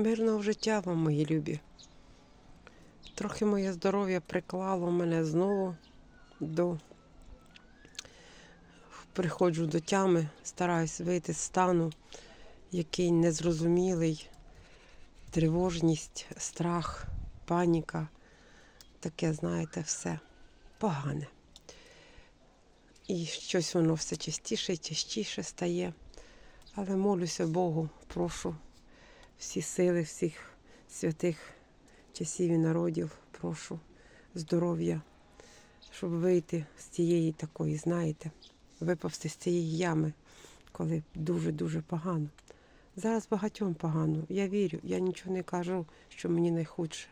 Мирного життя вам, мої любі. Трохи моє здоров'я приклало мене знову до. Приходжу до тями, стараюсь вийти з стану, який незрозумілий, тривожність, страх, паніка. Таке, знаєте, все погане. І щось воно все частіше і частіше стає. Але молюся Богу, прошу всі сили, всіх святих часів і народів, прошу здоров'я, щоб вийти з цієї такої, знаєте, випавти з цієї ями, коли дуже-дуже погано. Зараз багатьом погано. Я вірю, я нічого не кажу, що мені найхудше.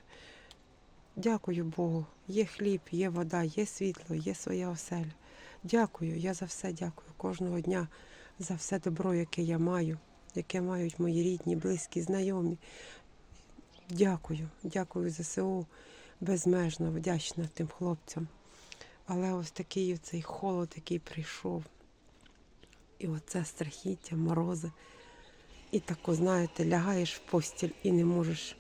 Дякую Богу. Є хліб, є вода, є світло, є своя оселя. Дякую, я за все дякую кожного дня, за все добро, яке я маю, яке мають мої рідні, близькі, знайомі. Дякую, дякую ЗСУ, безмежно вдячна тим хлопцям. Але ось такий цей холод, який прийшов. І оце страхіття, морози. І тако, знаєте, лягаєш в постіль і не можеш.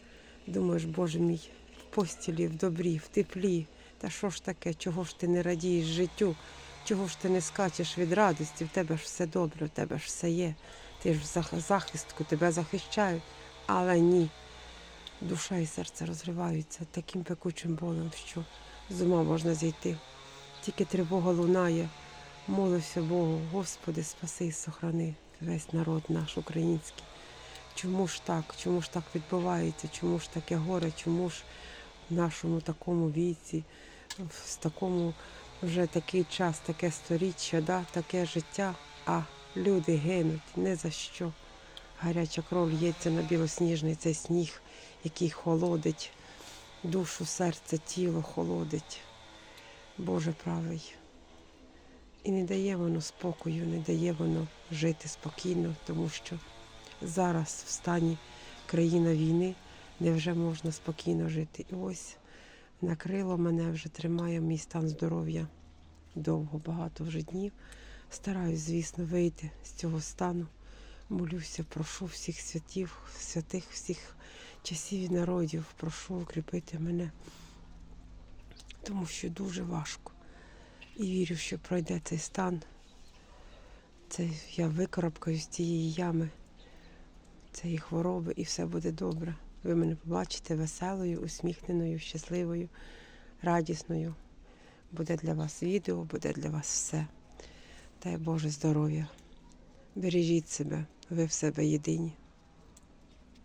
Думаєш, Боже мій, в постілі, в добрі, в теплі. Та що ж таке, чого ж ти не радієш життю? Чого ж ти не скачеш від радості? В тебе ж все добре, в тебе ж все є. Ти ж в захистку, тебе захищають. Але ні. Душа і серце розриваються таким пекучим болем, що з ума можна зійти. Тільки тривога лунає. Молився Богу, Господи, спаси і сохрани весь народ наш український. Чому ж так? Чому ж так відбувається? Чому ж таке горе? Чому ж в нашому такому віці, в такому вже такий час, таке сторіччя, да? таке життя, а люди гинуть не за що. Гаряча кров лється на білосніжний цей сніг, який холодить душу, серце, тіло холодить. Боже правий. І не дає воно спокою, не дає воно жити спокійно, тому що зараз в стані країна війни невже можна спокійно жити. І ось накрило мене, вже тримає мій стан здоров'я довго, багато вже днів. Стараюсь, звісно, вийти з цього стану. Молюся, прошу всіх святів, святих всіх часів і народів, прошу укріпити мене, тому що дуже важко. І вірю, що пройде цей стан. Це я викарабкаю з цієї ями, цієї хвороби, і все буде добре. Ви мене побачите веселою, усміхненою, щасливою, радісною. Буде для вас відео, буде для вас все. Дай Боже здоров'я. Бережіть себе, ви в себе єдині.